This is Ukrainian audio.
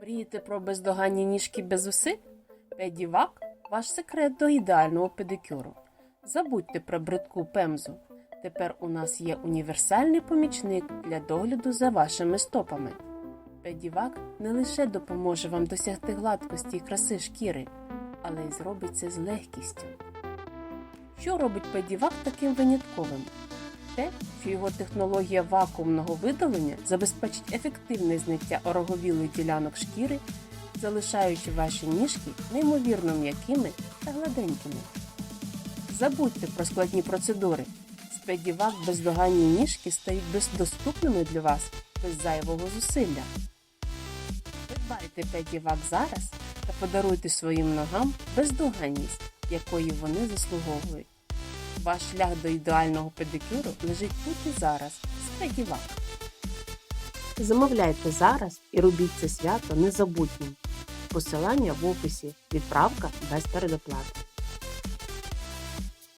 Мрієте про бездоганні ніжки без зусиль? Педівак – ваш секрет до ідеального педикюру. Забудьте про бридку пемзу. Тепер у нас є універсальний помічник для догляду за вашими стопами. Педівак не лише допоможе вам досягти гладкості і краси шкіри, але й зробить це з легкістю. Що робить педівак таким винятковим? Те, що його технологія вакуумного видалення забезпечить ефективне зняття ороговілих ділянок шкіри, залишаючи ваші ніжки неймовірно м'якими та гладенькими. Забудьте про складні процедури. З педівак бездоганні ніжки стають бездоступними для вас без зайвого зусилля. Придбайте педівак зараз та подаруйте своїм ногам бездоганність, якої вони заслуговують. Ваш шлях до ідеального педикюру лежить тут і зараз з. Замовляйте зараз і робіть це свято незабутнім. Посилання в описі. Відправка без передоплати.